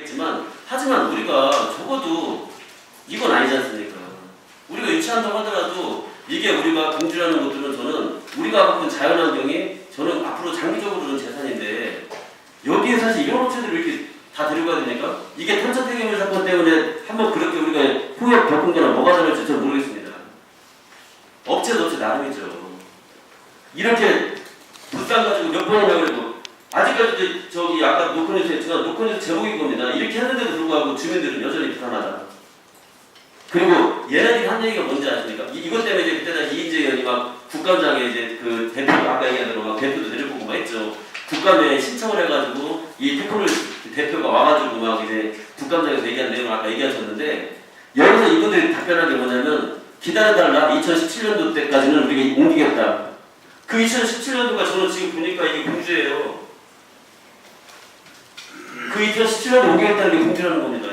겠지만 하지만 우리가 적어도 이건 아니지 않습니까? 우리가 유치한다고 하더라도 이게 우리가 공주라는 것들은 저는 우리가 갖고 있는 자연환경이 저는 앞으로 장기적으로는 재산인데 여기에 사실 이런 업체들을 이렇게 다 데려가야 됩니까? 이게 폐기물 사건 때문에 한번 그렇게 우리가 후회 겪은 거나 뭐가 다를지 저는 모르겠습니다. 업체도 업체 나름이죠. 이렇게 부담 가지고 몇 번이나 그래도 아직까지도 저기 아까 노컷뉴스 했지만 노컷뉴스 제목인 겁니다. 이렇게 했는데도 불구하고 주민들은 여전히 불안하다. 그리고 얘네들이 한 얘기가 뭔지 아십니까? 이, 이것 때문에 이제 그때 당시 이인재 의원이 막 국감장에 이제 그 대표 아까 얘기한 대로 막 대표도 내려보고 막 했죠. 국감에 신청을 해가지고 이 테크놀 대표가 와가지고 막 이제 국감장에서 얘기한 내용을 아까 얘기하셨는데 여기서 이분들이 답변한 게 뭐냐면 기다려달라 2017년도 때까지는 우리가 옮기겠다. 그 2017년도가 저는 지금 보니까 이게 공주예요. 그리테스트를 녹여했다는 게 공태라는 겁니다.